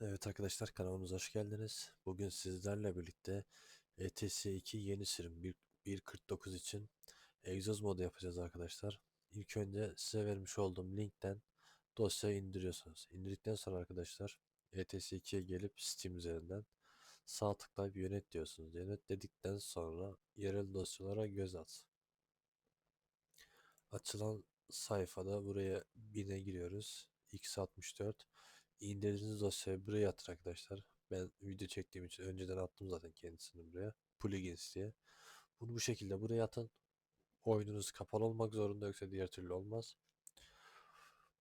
Evet arkadaşlar kanalımıza hoş geldiniz. Bugün sizlerle birlikte ETS 2 yeni sürüm 1 1.49 için egzoz modu yapacağız arkadaşlar. İlk önce size vermiş olduğum linkten dosyayı indiriyorsunuz. İndirdikten sonra arkadaşlar ETS 2'ye gelip Steam üzerinden sağ tıklayıp yönet diyorsunuz. Yönet dedikten sonra yerel dosyalara göz at. Açılan sayfada buraya bine giriyoruz. x64 indirdiğiniz dosyayı buraya atın arkadaşlar. Ben video çektiğim için önceden attım zaten kendisini buraya. Plugins diye. Bunu bu şekilde buraya atın. Oyununuz kapalı olmak zorunda yoksa diğer türlü olmaz.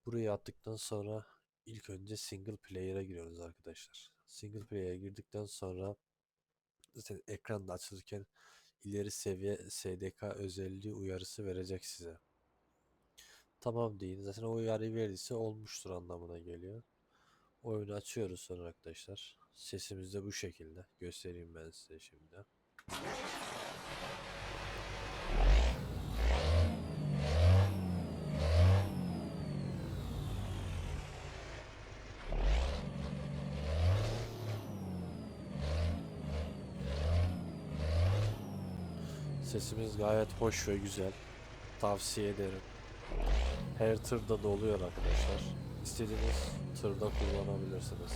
Buraya attıktan sonra ilk önce single player'a giriyoruz arkadaşlar. Single player'a girdikten sonra zaten ekranda açılırken ileri seviye SDK özelliği uyarısı verecek size. Tamam deyin. Zaten o uyarıyı verdiyse olmuştur anlamına geliyor. Oyunu açıyoruz sonra arkadaşlar. Sesimiz de bu şekilde. Göstereyim ben size şimdi. Sesimiz gayet hoş ve güzel. Tavsiye ederim. Her tırda da oluyor arkadaşlar. İstediğiniz tırda kullanabilirsiniz.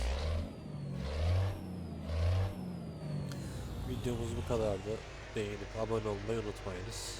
Videomuz bu kadardı. Beğenip abone olmayı unutmayınız.